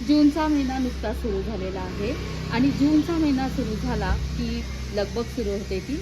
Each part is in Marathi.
जूनचा महिना नुकताच सुरू झालेला आहे. आणि जूनचा महिना सुरू झाला की लगबग सुरू होते ती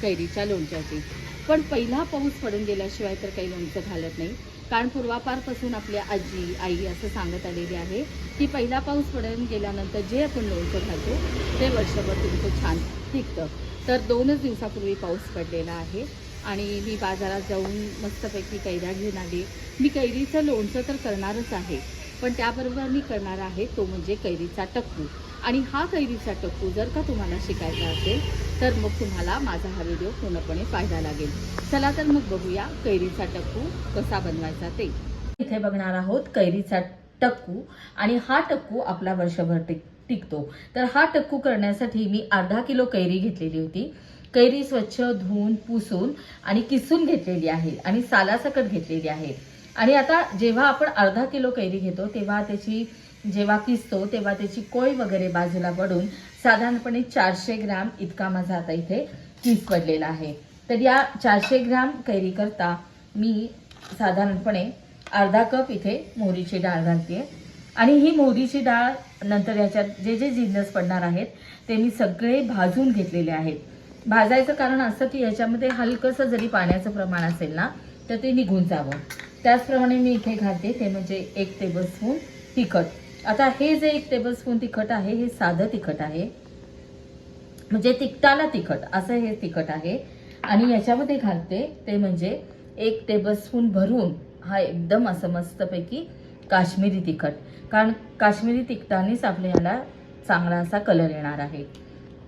कैरीच्या लोणच्याची. पण पहिला पाऊस पडून गेल्याशिवाय तर काही लोणचं घालत नाही. कारण पूर्वापारपासून आपल्या आजी आई असं सांगत आलेली आहे की पहिला पाऊस पडून गेल्यानंतर जे आपण लोणचं घालतो ते वर्षभर तुमचं छान टिकतं. तर दोनच दिवसापूर्वी पाऊस पडलेला आहे. आणि मी बाजारात जाऊन मस्तपैकी कैऱ्या घेऊन आली. मी कैरीचं लोणचं तर करणारच आहे. पण त्याबरोबर मी करणार आहे तो म्हणजे कैरीचा टक्कू. आणि हा कैरीचा टक्कू जर का तुम्हाला शिकायचा असेल तर मग तुम्हाला माझा हा व्हिडिओ पूर्णपणे पाहायला लागेल. चला तर मग बघूया कैरीचा टक्कू कसा बनवायचा ते. इथे बघणार आहोत कैरीचा टक्कू आणि हा टक्कू आपला वर्षभर टिक टिकतो. तर हा टक्कू करण्यासाठी मी अर्धा किलो कैरी घेतलेली होती. कैरी स्वच्छ धुवून पुसून आणि किसून घेतलेली आहे आणि सालासकट घेतलेली आहे. आणि आता जेव्हा आपण अर्धा किलो कैरी घेतो तेव्हा त्याची जेव्हा किसतो तेव्हा त्याची कोय वगैरे बाजूला पडून साधारणपणे चारशे ग्राम इतका माझा आता इथे किस पडलेला आहे. तर या चारशे ग्राम कैरी करता मी साधारणपणे अर्धा कप इथे मोहरीची डाळ घालते आणि ही मोहरीची डाळ नंतर याच्यात जे जे जिन्नस पडणार आहेत ते मी सगळे भाजून घेतलेले आहेत. भाजायचं कारण असं की याच्यामध्ये हलकंसं जरी पाण्याचं प्रमाण असेल ना तर ते निघून जावं. त्याचप्रमाणे मी इथे घालते ते म्हणजे एक टेबलस्पून तिखट. आता हे जे एक टेबलस्पून तिखट आहे हे साधं तिखट आहे. म्हणजे तिखटाला तिखट असं हे तिखट आहे. आणि याच्यामध्ये घालते ते म्हणजे एक टेबलस्पून भरून हा एकदम असं मस्तपैकी काश्मीरी तिखट. कारण काश्मीरी तिखटानेच आपल्याला चांगला असा कलर येणार आहे.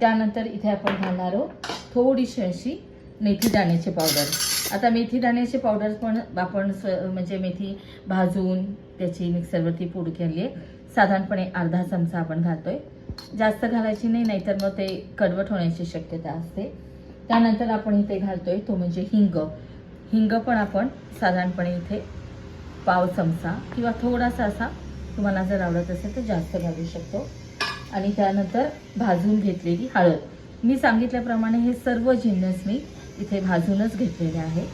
त्यानंतर इथे आपण घालणार आहोत थोडीशी अशी मेथी दाण्याची पावडर आता मेथी दाण्याची पावडर पण आपण स्व म्हणजे मेथी भाजून त्याची मिक्सरवरती पूड केली. आहे साधारणपणे अर्धा चमचा आपण घालतोय. जास्त घालायची नाही नाहीतर मग ते कडवट होण्याची शक्यता असते. त्यानंतर आपण इथे घालतोय तो म्हणजे हिंग. हिंग पण आपण साधारणपणे इथे पाव चमचा किंवा थोडासा असा तुम्हाला जर आवडत असेल तर जास्त घालू शकतो. आणि त्यानंतर भाजून घेतलेली हळद. मी सांगितल्याप्रमाणे हे सर्व जिन्नस मी इथे भाजूनच घेतलेले आहे.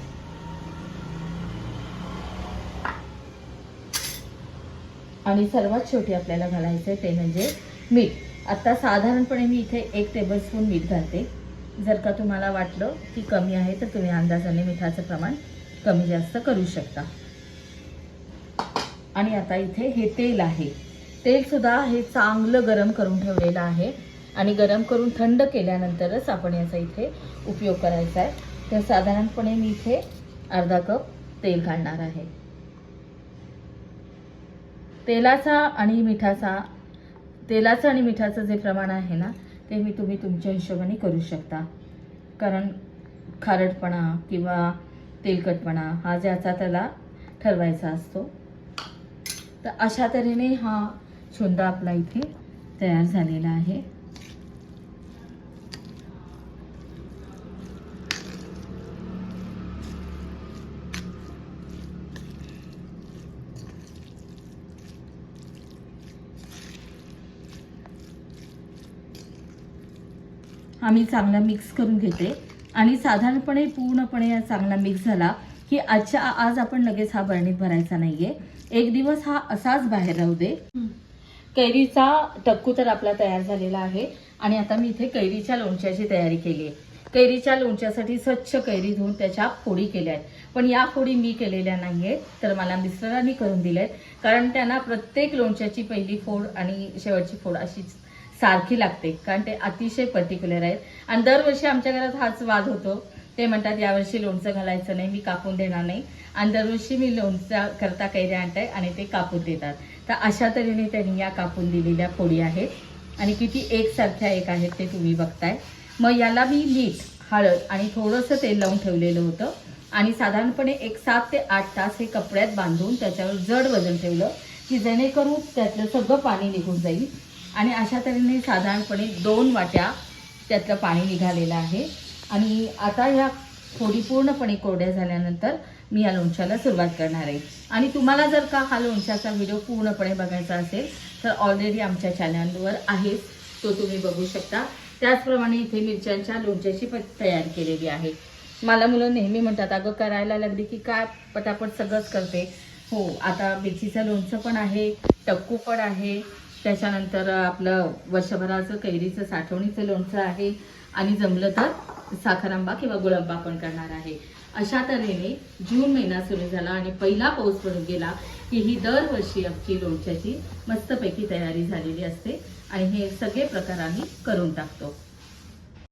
आणि सर्वात शेवटी आपल्याला घालायचं आहे ते म्हणजे मीठ. आता साधारणपणे मी इथे एक टेबलस्पून मीठ घालते. जर का तुम्हाला वाटलं की कमी आहे तर तुम्ही अंदाजाने मिठाचं प्रमाण कमी जास्त करू शकता. आणि आता इथे हे तेल आहे. तेल सुद्धा हे चांगलं गरम करून ठेवलेलं आहे. आणि गरम करून थंड केल्यानंतरच आपण याचा इथे उपयोग करायचा आहे. तर साधारणपणे मी इथे अर्धा कप तेल घालणार आहे. तेलाचा आणि मिठाचा तेलाचं आणि मिठाचं जे प्रमाण आहे ना ते मी तुम्ही तुमच्या हिशोबाने करू शकता. कारण खारटपणा किंवा तेलकटपणा हा ज्याचा त्याला ठरवायचा असतो. तर अशा तऱ्हेने हा छोंदा आपला इथे तयार झालेला आहे. हा मी चांगला मिक्स करून घेते. आणि साधारणपणे पूर्णपणे हा चांगला मिक्स झाला की आजच्या आज आपण लगेच हा बरणीत भरायचा नाहीये. एक दिवस हा असाच बाहेर राहू दे. कैरीचा टक्कू तर आपला तयार झालेला आहे. आणि आता मी इथे कैरीच्या लोणच्याची तयारी केली आहे. कैरीच्या लोणच्यासाठी स्वच्छ कैरी धुवून त्याच्या फोडी केल्या आहेत. पण या फोडी मी केलेल्या नाही आहेत तर मला मिस्टरांनी करून दिल्या आहेत कारण त्यांना प्रत्येक लोणच्याची पहिली फोड आणि शेवटची फोड अशीच सारखी लागते कारण ते अतिशय पर्टिक्युलर आहेत. आणि दरवर्षी आमच्या घरात हाच वाद होतो. ते म्हणतात यावर्षी लोणचं घालायचं नाही मी कापून देणार नाही. आणि दरवर्षी मी लोणचा करता कैऱ्या आणताय आणि ते कापून देतात. तर अशा तऱ्हेने त्यांनी या कापून दिलेल्या फोडी आहेत. आणि किती एकसारख्या एक आहेत ते तुम्ही बघताय. मग याला मी मीठ हळद आणि थोडंसं तेल लावून ठेवलेलं होतं. आणि साधारणपणे एक सात ते आठ तास हे कपड्यात बांधून त्याच्यावर जड वजन ठेवलं की जेणेकरून त्यातलं सगळं पाणी निघून जाईल. आणि अशा तऱ्हेने साधारणपणे दोन वाट्या त्यातलं पाणी निघालेलं आहे. आणि आता ह्या थोडी पूर्णपणे कोरड्या झाल्यानंतर मी या लोणच्याला सुरुवात करणार आहे. आणि तुम्हाला जर का हा लोणच्याचा व्हिडिओ पूर्णपणे बघायचा असेल तर ऑलरेडी आमच्या चॅनलवर आहेच. तो तुम्ही बघू शकता. त्याचप्रमाणे इथे मिरच्यांच्या लोणच्याची पण तयार केलेली आहे. मला मुलं नेहमी म्हणतात अगं करायला लागली की काय? पटापट सगळंच करते. हो आता मिरचीचं लोणचं पण आहे टक्कू पण आहे. त्याच्यानंतर आपलं वर्षभराचं कैरीचं साठवणीचं लोणचं आहे आणि जमलं तर साखरांबा किंवा गुळंबा पण करणार आहे. अशा तऱ्हेने जून महिना सुरू झाला आणि पहिला पाऊस पडून गेला की ही दरवर्षी आमची लोणच्याची मस्तपैकी तयारी झालेली असते आणि हे सगळे प्रकार आम्ही करून टाकतो.